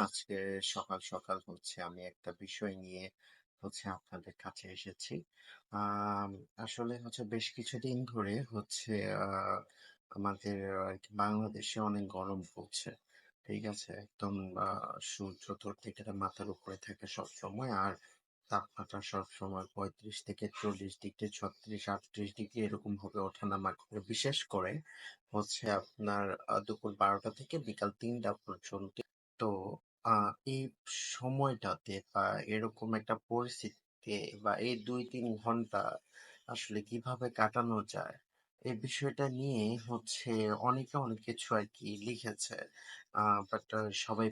আজকে সকাল সকাল হচ্ছে আমি একটা বিষয় নিয়ে হচ্ছে আপনাদের কাছে এসেছি। আসলে হচ্ছে বেশ কিছুদিন ধরে হচ্ছে আমাদের বাংলাদেশে অনেক গরম পড়ছে, ঠিক আছে? একদম সূর্য তোর থেকে মাথার উপরে থাকে সব সময় আর তাপমাত্রা সব সময় পঁয়ত্রিশ থেকে চল্লিশ ডিগ্রি, ছত্রিশ, আটত্রিশ ডিগ্রি এরকম ভাবে ওঠানামা করে। বিশেষ করে হচ্ছে আপনার দুপুর বারোটা থেকে বিকাল তিনটা পর্যন্ত তো আহ, এই সময়টাতে বা এরকম একটা পরিস্থিতিতে বা এই দুই তিন ঘণ্টা আসলে কীভাবে কাটানো যায় এই বিষয়টা নিয়ে হচ্ছে অনেকে অনেক কিছু আর কি লিখেছে। বাট সবাই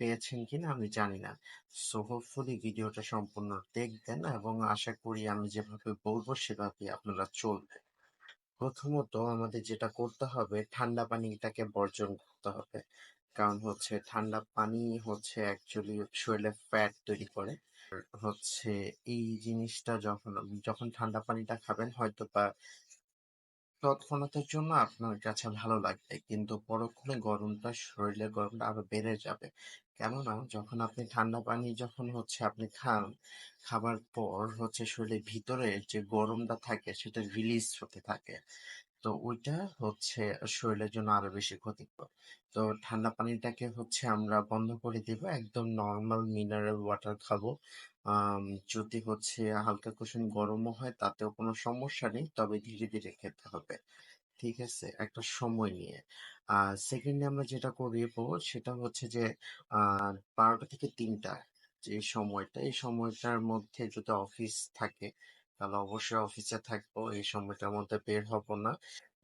পেয়েছেন কিনা আমি জানি না। সো হোপফুলি ভিডিওটা সম্পূর্ণ দেখবেন এবং আশা করি আমি যেভাবে বলব সেভাবে আপনারা চলবেন প্রথমত আমাদের যেটা করতে হবে ঠান্ডা পানিটাকে বর্জন করতে হবে। কারণ হচ্ছে ঠান্ডা পানি হচ্ছে অ্যাকচুয়ালি শরীরে ফ্যাট তৈরি করে। হচ্ছে এই জিনিসটা যখন যখন ঠান্ডা পানিটা খাবেন হয়তো বা তৎক্ষণাতের জন্য আপনার কাছে ভালো লাগবে, কিন্তু পরক্ষণে গরমটা শরীরের গরমটা আরও বেড়ে যাবে। কেননা যখন আপনি ঠান্ডা পানি যখন হচ্ছে আপনি খান, খাবার পর হচ্ছে শরীরের ভিতরে যে গরমটা থাকে সেটা রিলিজ হতে থাকে। তো ওইটা হচ্ছে শরীরের জন্য আরও বেশি ক্ষতিকর। তো ঠান্ডা পানিটাকে হচ্ছে আমরা বন্ধ করে দিব, একদম নর্মাল মিনারেল ওয়াটার খাব। যদি হচ্ছে হালকা কুসুম গরমও হয় তাতেও কোনো সমস্যা নেই, তবে ধীরে ধীরে খেতে হবে। ঠিক আছে? একটা সময় নিয়ে। আর সেকেন্ডে আমরা যেটা করব সেটা হচ্ছে যে আহ বারোটা থেকে তিনটা যে সময়টা, এই সময়টার মধ্যে যদি অফিস থাকে তাহলে অবশ্যই অফিসে থাকব, এই সময়টার মধ্যে বের হব না।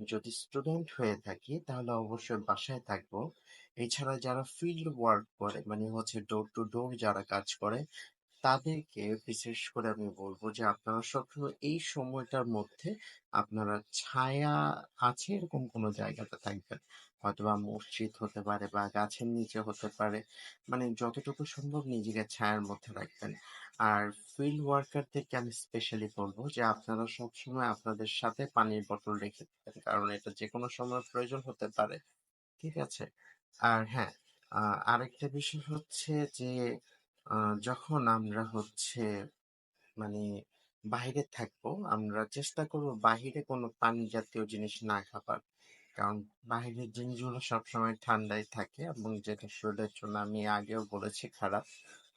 যদি স্টুডেন্ট হয়ে থাকি, তাহলে অবশ্যই বাসায় থাকব। এছাড়া যারা ফিল্ড ওয়ার্ক করে মানে হচ্ছে ডোর টু ডোর যারা কাজ করে তাদেরকে বিশেষ করে আমি বলব যে, আপনারা সবসময় এই সময়টার মধ্যে আপনারা ছায়া আছে এরকম কোনো জায়গাতে থাকবেন। হয়তোবা মসজিদ হতে পারে বা গাছের নিচে হতে পারে। মানে যতটুকু সম্ভব নিজেকে ছায়ার মধ্যে রাখবেন। আর ফিল্ড ওয়ার্কারদেরকে আমি স্পেশালি বলব যে, আপনারা সবসময় আপনাদের সাথে পানির বোতল রেখে দেবেন। কারণ এটা যে কোনো সময় প্রয়োজন হতে পারে। ঠিক আছে? আর হ্যাঁ আরেকটা বিষয় হচ্ছে যে যখন আমরা হচ্ছে মানে বাইরে থাকব, আমরা চেষ্টা করব বাহিরে কোনো পানি জাতীয় জিনিস না খাবার। কারণ বাহিরের জিনিসগুলো সবসময় ঠান্ডায় থাকে এবং যেটা শরীরের জন্য আমি আগেও বলেছি খারাপ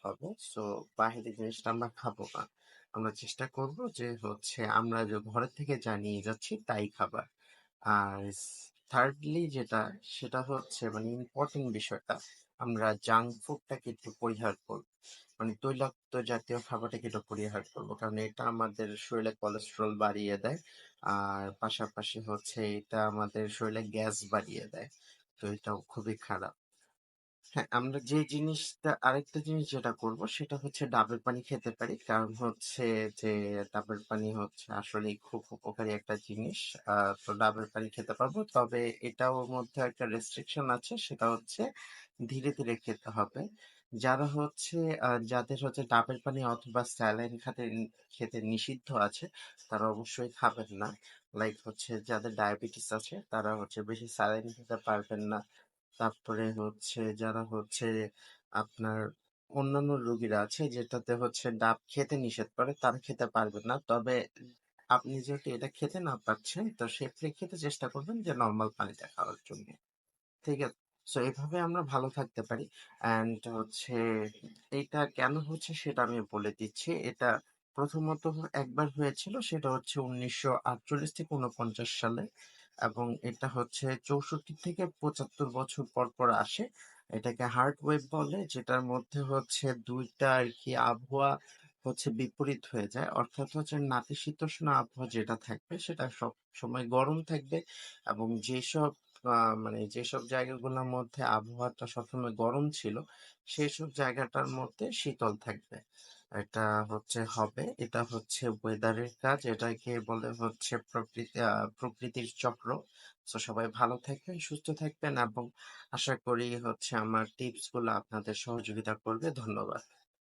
হবে। সো বাহিরের জিনিসটা আমরা খাব না। আমরা চেষ্টা করব যে হচ্ছে আমরা যে ঘরের থেকে জানিয়ে যাচ্ছি তাই খাবার। আর থার্ডলি যেটা, সেটা হচ্ছে মানে ইম্পর্টেন্ট বিষয়টা আমরা জাঙ্ক ফুডটাকে একটু পরিহার করব। মানে তৈলাক্ত জাতীয় খাবারটাকে একটু পরিহার করব। কারণ এটা আমাদের শরীরে কোলেস্ট্রল বাড়িয়ে দেয়, আর পাশাপাশি হচ্ছে এটা আমাদের শরীরে গ্যাস বাড়িয়ে দেয়। তো এটাও খুবই খারাপ। হ্যাঁ আমরা যে জিনিসটা আরেকটা জিনিস যেটা করব সেটা হচ্ছে ডাবের পানি খেতে পারি। কারণ হচ্ছে যে ডাবের পানি হচ্ছে আসলে খুব উপকারী একটা জিনিস। আহ, তো ডাবের পানি খেতে পারব। তবে এটাও মধ্যে একটা রেস্ট্রিকশন আছে সেটা হচ্ছে ধীরে ধীরে খেতে হবে। যারা হচ্ছে আহ, যাদের হচ্ছে ডাবের পানি অথবা স্যালাইন খাতে খেতে নিষিদ্ধ আছে তারা অবশ্যই খাবেন না। লাইক হচ্ছে যাদের ডায়াবেটিস আছে তারা হচ্ছে বেশি স্যালাইন খেতে পারবেন না। তারপরে হচ্ছে যারা হচ্ছে আপনার অন্যান্য রোগীরা আছে, যেটাতে হচ্ছে ডাব খেতে নিষেধ করে, তারা খেতে পারবে না। তবে আপনি যেহেতু এটা খেতে না পারছেন, তো সে প্রেক্ষিতে চেষ্টা করবেন যে নর্মাল পানিটা খাওয়ার জন্য। ঠিক আছে? সো এইভাবে আমরা ভালো থাকতে পারি। অ্যান্ড হচ্ছে এটা কেন হচ্ছে সেটা আমি বলে দিচ্ছি। এটা প্রথমত একবার হয়েছিল, সেটা হচ্ছে উনিশশো আটচল্লিশ থেকে উনপঞ্চাশ সালে। এবং এটা হচ্ছে চৌষট্টি থেকে পঁচাত্তর বছর পর পর আসে। এটাকে হার্ট ওয়েভ বলে, যেটার মধ্যে হচ্ছে দুইটা আর কি আবহাওয়া হচ্ছে বিপরীত হয়ে যায়। অর্থাৎ হচ্ছে নাতিশীতোষ্ণ আবহাওয়া যেটা থাকবে, সেটা সব সময় গরম থাকবে এবং যেসব মানে যেসব জায়গাগুলোর মধ্যে আবহাওয়াটা সবসময় গরম ছিল, সেসব জায়গাটার মধ্যে শীতল থাকবে। এটা হচ্ছে হবে, এটা হচ্ছে ওয়েদারের কাজ, এটাকে বলে হচ্ছে প্রকৃতি প্রকৃতির চক্র। তো সবাই ভালো থাকবেন, সুস্থ থাকবেন এবং আশা করি হচ্ছে আমার টিপসগুলো আপনাদের সহযোগিতা করবে। ধন্যবাদ।